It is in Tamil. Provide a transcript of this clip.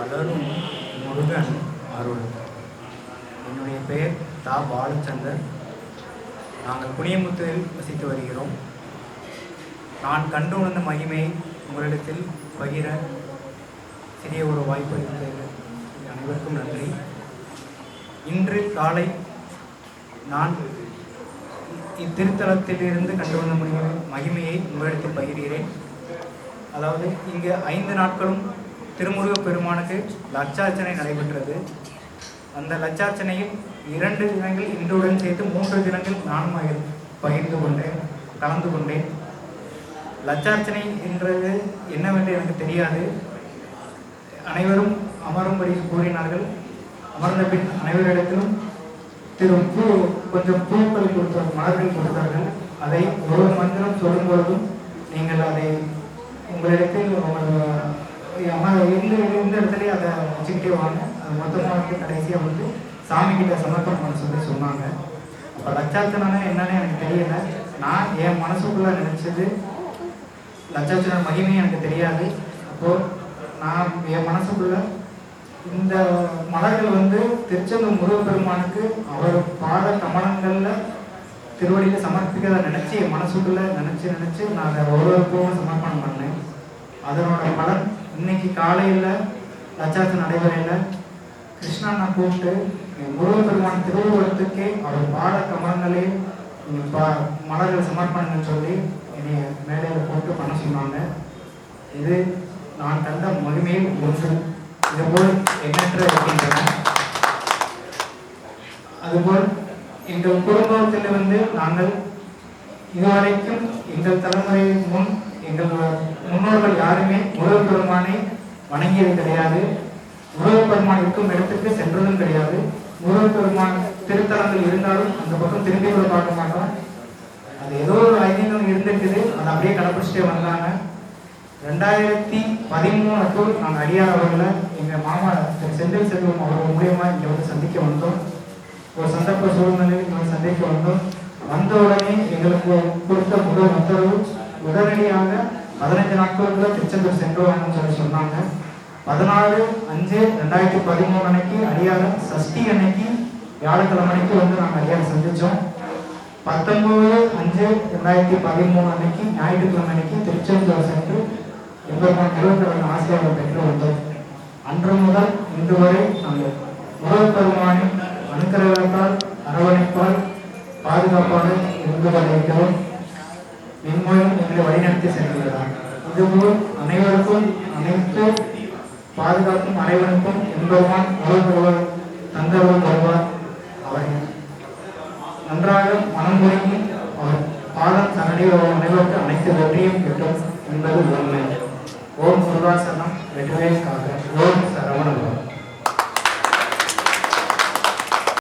வளரும் முருகன் அருள். என்னுடைய பெயர் தா. பாலச்சந்தர். நாங்கள் புனியமுத்தூரில் வசித்து வருகிறோம். நான் கண்டு உணர்ந்த மகிமையை உங்களிடத்தில் பகிர சிறிய ஒரு வாய்ப்பு இருக்கிறது அனைவருக்கும் நன்றி. இன்று காலை நான் இத்திருத்தலத்திலிருந்து கண்டு வந்த மகிமை மகிமையை உங்களிடத்தில் பகிர்கிறேன். அதாவது இங்கு ஐந்து நாட்களும் திருமுருக பெருமானுக்கு லட்சார்ச்சனை நடைபெற்றது. அந்த லட்சார்ச்சனையில் இரண்டு தினங்கள் இன்றுடன் சேர்த்து மூன்று தினங்கள் நானும் பகிர்ந்து கொண்டேன் கலந்து கொண்டேன். லட்சார்ச்சனை என்றது என்னவென்று எனக்கு தெரியாது. அனைவரும் அமரும்படி கூறினார்கள். அமர்ந்த பின் அனைவரிடத்திலும் திரு பூ கொஞ்சம் பூக்கள் கொடுத்தார் மலர்கள் கொடுத்தார்கள். அதை ஒரு மந்திரம் சொல்லும் பொழுதும் நீங்கள் அதை உங்களிடத்தில் உங்கள் அம்மா இந்த இந்த இடத்துல அதை வச்சுக்கிட்டே வாங்க. அது மொத்தமாக வந்து கடைசியாக வந்து சாமி கிட்ட சமர்ப்பணம் பண்ண சொல்லி சொன்னாங்க. அப்போ லட்சார்த்தனை என்னன்னு எனக்கு தெரியல. நான் என் மனசுக்குள்ளே நினச்சது லட்சார்ச்சன மகிமையும் எனக்கு தெரியாது. அப்போ நான் என் மனசுக்குள்ள இந்த மலர்கள் வந்து திருச்செந்தூர் முருகப்பெருமானுக்கு அவர் பாட கமலங்களில் திருவடியில் சமர்ப்பிக்கிறத நினச்சி என் மனசுக்குள்ளே நினச்சி நினச்சி நான் அதை ஒவ்வொருக்கும் சமர்ப்பணம் பண்ணேன். அதனோட பலன் இன்னைக்கு காலையில லட்சாத்து நடைபெறையில கிருஷ்ணா நான் கூப்பிட்டு என் முருகப்பெருமான் திருவுருவத்துக்கே அவர் பாட கமலங்களே பா- மலர்கள் சமர்ப்பணங்கள் சொல்லி என்னை மேடையில் போட்டு பண்ண சொன்னாங்க. இது நான் கண்ட மகிமையில் ஒன்று. இதுபோல் எண்ணற்ற இருக்கின்றன. அதுபோல் எங்கள் குடும்பத்தில் வந்து நாங்கள் இதுவரைக்கும் எங்கள் தலைமுறை முன் எங்கள் முன்னோர்கள் யாருமே முருகப்பெருமானை வணங்கியது கிடையாது. முருகப்பெருமான் இருக்கும் இடத்துக்கு சென்றதும் கிடையாது. முருகப்பெருமான் திருத்தலங்கள் இருந்தாலும் அந்த பக்கம் திரும்பி கூட பார்க்க மாட்டோம் அது ஏதோ ஒரு ஐதீகம் இருந்துருக்குது. அதை அப்படியே கடைபிடிச்சிட்டே வந்தாங்க. ரெண்டாயிரத்தி பதிமூணு அப்போ நாங்கள் அடியார் அவர்களை எங்கள் மாமா திரு செந்தில் செல்வம் அவர்கள் மூலியமா இங்கே வந்து சந்திக்க வந்தோம். ஒரு சந்தர்ப்ப சூழ்நிலையில் இங்கே சந்திக்க வந்தோம். வந்த உடனே எங்களுக்கு கொடுத்த முதல் உத்தரவு உடனடியாக பதினைந்து நாட்களுக்குள்ள திருச்செந்தூர் சென்று சொல்லி சொன்னாங்க. பதினாலு அஞ்சு ரெண்டாயிரத்தி பதிமூணு அன்னைக்கு அடியாரம் சஷ்டி அன்னைக்கு வியாழக்கிழமை அன்னைக்கு வந்து நாங்கள் அடியாரம் சந்திச்சோம். பத்தொன்பது அஞ்சு ரெண்டாயிரத்தி பதிமூணு அன்னைக்கு ஞாயிற்றுக்கிழமை அன்னைக்கு திருச்செந்தூர் சென்று எங்களுக்கான முருகப்பெருமான் ஆசிரியர்கள் பெற்று வந்தோம். அன்று முதல் இன்று வரை நாங்கள் முருகப்பெருமானின் அனுக்கிரகத்தால் அரவணைப்பால் பாதுகாப்பாக இருந்து வருகிறோம் மின்மொழி எங்களை வழிநடத்தி செல்கிறார் இதுபோல் அனைவருக்கும் அனைத்து பாதுகாப்பும் அனைவருக்கும் எம்பெருமான் முருகப்பெருமான் தந்தருள் வருவார் அவரை. நன்றாக மனம் முறையும் அவர் பாதம் சரணியில் அனைவருக்கு அனைத்து வெற்றியும் கிட்டும் என்பது உண்மை. ஓம் முருகாசனம் வெற்றிவேல் காக. ஓம் சரவணபவன்